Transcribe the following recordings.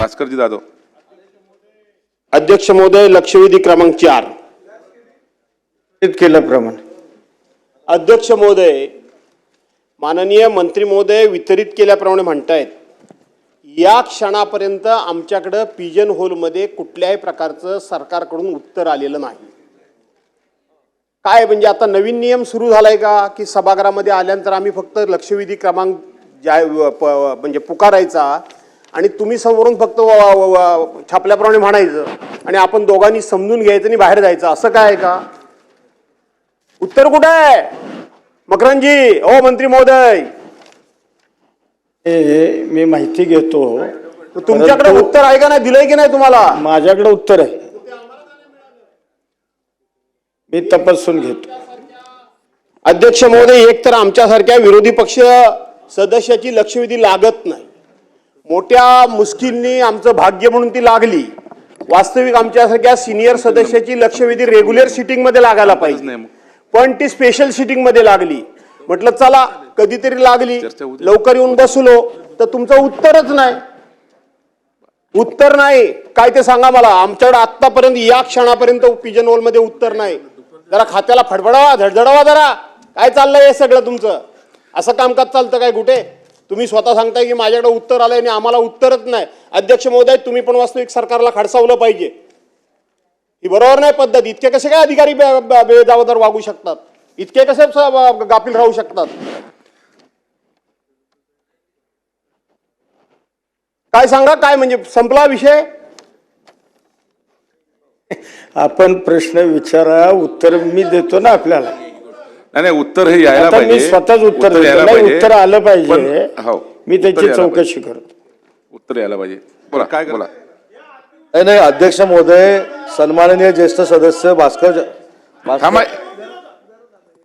भास्करजी जाधव अध्यक्ष महोदय लक्षवेधी क्रमांक चार. केल्याप्रमाणे अध्यक्ष महोदय माननीय मंत्री महोदय वितरित केल्याप्रमाणे म्हणतायत या क्षणापर्यंत आमच्याकडं पिजन होलमध्ये कुठल्याही प्रकारचं सरकारकडून उत्तर आलेलं नाही. काय म्हणजे आता नवीन नियम सुरू झालाय का? की सभागृहामध्ये आल्यानंतर आम्ही फक्त लक्षवेधी क्रमांक जाय म्हणजे पुकारायचा आणि तुम्ही समोरून फक्त छापल्याप्रमाणे म्हणायचं. आणि आपण दोघांनी समजून घ्यायचं आणि बाहेर जायचं. असं काय आहे का? उत्तर कुठं आहे? मकरंजी ओ मंत्री महोदय. हे मी माहिती घेतो. तुमच्याकडे उत्तर आहे का नाही? दिलंय की नाही तुम्हाला? माझ्याकडे उत्तर आहे. मी तपासून घेतो. अध्यक्ष महोदय एक तर आमच्यासारख्या विरोधी पक्ष सदस्याची लक्षवेधी लागत नाही. मोठ्या मुश्किलनी आमचं भाग्य म्हणून ती लागली. वास्तविक आमच्यासारख्या सिनियर सदस्याची लक्षवेधी रेग्युलर सिटिंगमध्ये लागायला पाहिजे. पण ती स्पेशल सिटिंगमध्ये लागली. म्हटलं चला कधीतरी लागली. लवकर येऊन बसलो. तर तुमचं उत्तरच नाही. उत्तर नाही. काय ते सांगा मला. आमच्याकडे आतापर्यंत या क्षणापर्यंत पिजनमध्ये उत्तर नाही. जरा खात्याला फडफडावा धडधडावा जरा. काय चाललंय हे सगळं तुमचं? असं कामकाज चालतं काय कुठे? तुम्ही स्वतः सांगताय की माझ्याकडे उत्तर आलंय आणि आम्हाला उत्तरच नाही. अध्यक्ष महोदय तुम्ही पण वास्तविक सरकारला खडसावलं पाहिजे. ही बरोबर नाही पद्धत. इतके कसे काय अधिकारी बे- वागू शकतात? इतके कसे गापील गाफील राहू शकतात? काय सांगा? काय म्हणजे संपला विषय? आपण प्रश्न विचारा उत्तर मी देतो ना आपल्याला. नाही नाही उत्तर हे यायला आता पाहिजे. स्वतःच उत्तर देतो. यायला नाही, पाहिजे. उत्तर आलं पाहिजे. पण- हो मी उत्तर त्याची यायला चौकशी करतो. पाहिजे. उत्तर यायला पाहिजे. बोला काय बोला. नाही नाही अध्यक्ष महोदय सन्माननीय ज्येष्ठ सदस्य भास्कर जा- थांबा. भास्कर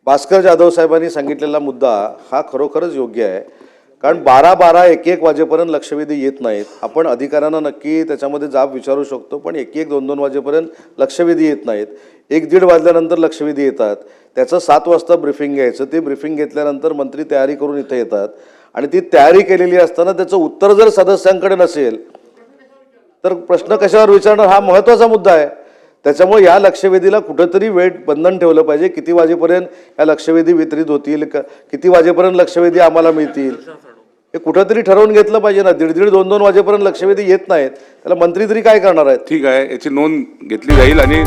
भास्कर जाधव साहेबांनी सांगितलेला मुद्दा हा खरोखरच योग्य आहे. कारण बारा बारा एक एक वाजेपर्यंत लक्षवेधी येत नाहीत. आपण अधिकाऱ्यांना नक्की त्याच्यामध्ये जाब विचारू शकतो पण एक एक दोन दोन वाजेपर्यंत लक्षवेधी येत नाहीत. एक दीड वाजल्यानंतर लक्षवेधी येतात. त्याचं सात वाजता ब्रिफिंग घ्यायचं. ते ब्रिफिंग घेतल्यानंतर मंत्री तयारी करून इथे येतात. आणि ती तयारी केलेली असताना त्याचं उत्तर जर सदस्यांकडे नसेल तर प्रश्न कशावर विचारणं हा महत्त्वाचा मुद्दा आहे. त्याच्यामुळे या लक्षवेधीला कुठंतरी वेळ बंधन ठेवलं पाहिजे. किती वाजेपर्यंत या लक्षवेधी वितरित होतील? क- किती वाजेपर्यंत लक्षवेधी आम्हाला मिळतील? हे कुठंतरी ठरवून घेतलं पाहिजे ना. दीड दीड दोन दोन वाजेपर्यंत लक्षवेधी येत नाहीत. त्याला मंत्री तरी काय करणार आहेत? ठीक आहे याची नोंद घेतली जाईल आणि